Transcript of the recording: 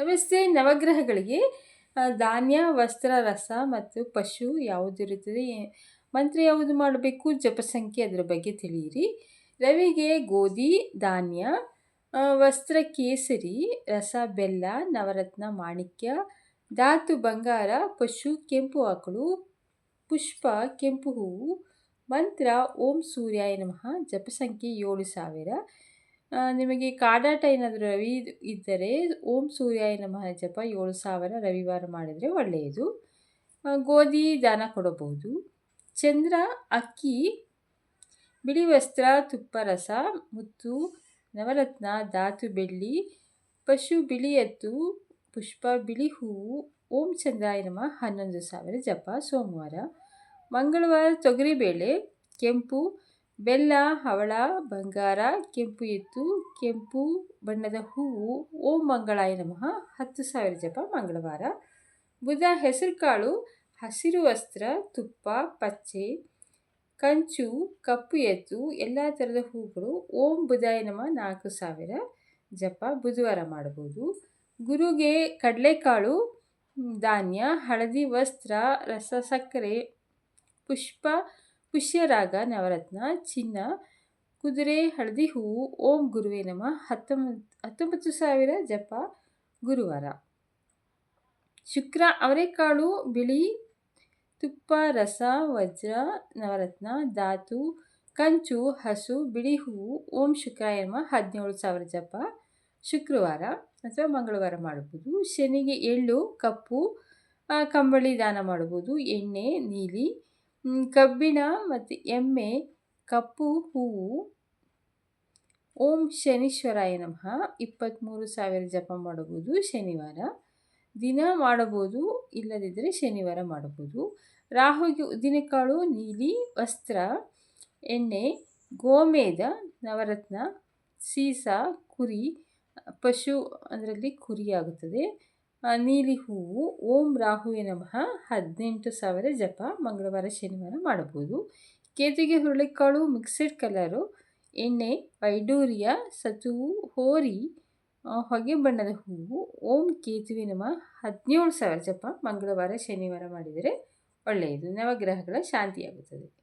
ನಮಸ್ತೆ. ನವಗ್ರಹಗಳಿಗೆ ಧಾನ್ಯ, ವಸ್ತ್ರ, ರಸ ಮತ್ತು ಪಶು ಯಾವುದಿರುತ್ತದೆ ಮಂತ್ರ ಯಾವುದು ಮಾಡಬೇಕು? ಜಪಸಂಖ್ಯೆ ಅದರ ಬಗ್ಗೆ ತಿಳಿಯಿರಿ. ರವಿಗೆ ಗೋಧಿ, ಧಾನ್ಯ ವಸ್ತ್ರ, ಕೇಸರಿ, ರಸ, ಬೆಲ್ಲ, ನವರತ್ನ, ಮಾಣಿಕ್ಯ, ಧಾತು, ಬಂಗಾರ, ಪಶು, ಕೆಂಪು ಆಕಳು, ಪುಷ್ಪ, ಕೆಂಪು ಹೂವು, ಮಂತ್ರ, ಓಂ ಸೂರ್ಯಾಯ ನಮಃ, ಜಪಸಂಖ್ಯೆ ಏಳು ಸಾವಿರ. ನಿಮಗೆ ಕಾಡಾಟ ಏನಾದರೂ ರವಿ ಇದ್ದರೆ ಓಂ ಸೂರ್ಯಾಯ ನಮಃ ಜಪ ಏಳು ಸಾವಿರ ರವಿವಾರ ಮಾಡಿದರೆ ಒಳ್ಳೆಯದು. ಗೋಧಿ ದಾನ ಕೊಡಬಹುದು. ಚಂದ್ರ, ಅಕ್ಕಿ, ಬಿಳಿ ವಸ್ತ್ರ, ತುಪ್ಪ ರಸ, ಮುತ್ತು, ನವರತ್ನ, ಧಾತು, ಬೆಳ್ಳಿ, ಪಶು, ಬಿಳಿ ಎತ್ತು, ಪುಷ್ಪ, ಬಿಳಿ ಹೂವು, ಓಂ ಚಂದ್ರಾಯ ನಮಃ ಹನ್ನೊಂದು ಸಾವಿರ ಜಪ ಸೋಮವಾರ. ಮಂಗಳವಾರ ತೊಗರಿಬೇಳೆ, ಕೆಂಪು ಬೆಲ್ಲ, ಹವಳ, ಬಂಗಾರ, ಕೆಂಪು ಎತ್ತು, ಕೆಂಪು ಬಣ್ಣದ ಹೂವು, ಓಂ ಮಂಗಳಾಯ ನಮಃ, ಹತ್ತು ಸಾವಿರ ಜಪ ಮಂಗಳವಾರ. ಬುಧ ಹೆಸರುಕಾಳು ಹಸಿರು ವಸ್ತ್ರ, ತುಪ್ಪ, ಪಚ್ಚೆ, ಕಂಚು, ಕಪ್ಪು ಎತ್ತು, ಎಲ್ಲ ಥರದ ಹೂಗಳು, ಓಂ ಬುಧಾಯ ನಮಃ, ನಾಲ್ಕು ಸಾವಿರ ಜಪ ಬುಧವಾರ ಮಾಡಬಹುದು. ಗುರುಗೆ ಕಡಲೆಕಾಳು, ಧಾನ್ಯ, ಹಳದಿ ವಸ್ತ್ರ, ರಸ, ಸಕ್ಕರೆ, ಪುಷ್ಪ ಪುಷ್ಯರಾಗ ನವರತ್ನ, ಚಿನ್ನ, ಕುದುರೆ, ಹಳದಿ ಹೂವು ಓಂ ಗುರುವೇ ನಮಃ. ಹತ್ತೊಂಬತ್ತು ಹತ್ತೊಂಬತ್ತು ಸಾವಿರ ಜಪ ಗುರುವಾರ. ಶುಕ್ರ ಅವರೆಕಾಳು ಬಿಳಿ, ತುಪ್ಪ, ರಸ, ವಜ್ರ, ನವರತ್ನ, ಧಾತು, ಕಂಚು, ಹಸು, ಬಿಳಿ ಹೂವು ಓಂ ಶುಕ್ರಾಯ ನಮಃ. ಹದಿನೇಳು ಸಾವಿರ ಜಪ ಶುಕ್ರವಾರ ಅಥವಾ ಮಂಗಳವಾರ ಮಾಡಬಹುದು ಶನಿಗೆ ಎಳ್ಳು, ಕಪ್ಪು ಕಂಬಳಿ ದಾನ ಮಾಡಬಹುದು ಎಣ್ಣೆ, ನೀಲಿ ಕಬ್ಬಿಣ ಮತ್ತು ಎಮ್ಮೆ, ಕಪ್ಪು, ಹೂವು. ಓಂ ಶನೀಶ್ವರಾಯ ನಮಃ. ಇಪ್ಪತ್ತ್ಮೂರು ಸಾವಿರ ಜಪ ಮಾಡಬಹುದು ಶನಿವಾರ. ದಿನ ಮಾಡಬಹುದು ಇಲ್ಲದಿದ್ದರೆ ಶನಿವಾರ ಮಾಡಬಹುದು. ರಾಹುಗೆ ಉದ್ದಿನಕಾಳು ನೀಲಿ, ವಸ್ತ್ರ, ಎಣ್ಣೆ ಗೋಮೇದ ನವರತ್ನ, ಸೀಸ, ಕುರಿ, ಪಶು, ಅದರಲ್ಲಿ ಕುರಿಯಾಗುತ್ತದೆ ನೀಲಿ ಹೂವು, ಓಂ ರಾಹುವೆ ನಮಃ ಹದಿನೆಂಟು ಸಾವಿರ ಜಪ, ಮಂಗಳವಾರ, ಶನಿವಾರ ಮಾಡಬಹುದು. ಕೇತಿಗೆ ಹುರುಳಿಕಾಳು ಮಿಕ್ಸೆಡ್ ಕಲರು ಎಣ್ಣೆ ವೈಡೂರ್ಯ ಸತುವು, ಹೋರಿ ಹೊಗೆ ಬಣ್ಣದ ಹೂವು, ಓಂ ಕೇತುವೆ ನಮಃ, ಹದಿನೇಳು ಸಾವಿರ ಜಪ, ಮಂಗಳವಾರ, ಶನಿವಾರ ಮಾಡಿದರೆ ಒಳ್ಳೆಯದು. ನವಗ್ರಹಗಳ ಶಾಂತಿಯಾಗುತ್ತದೆ.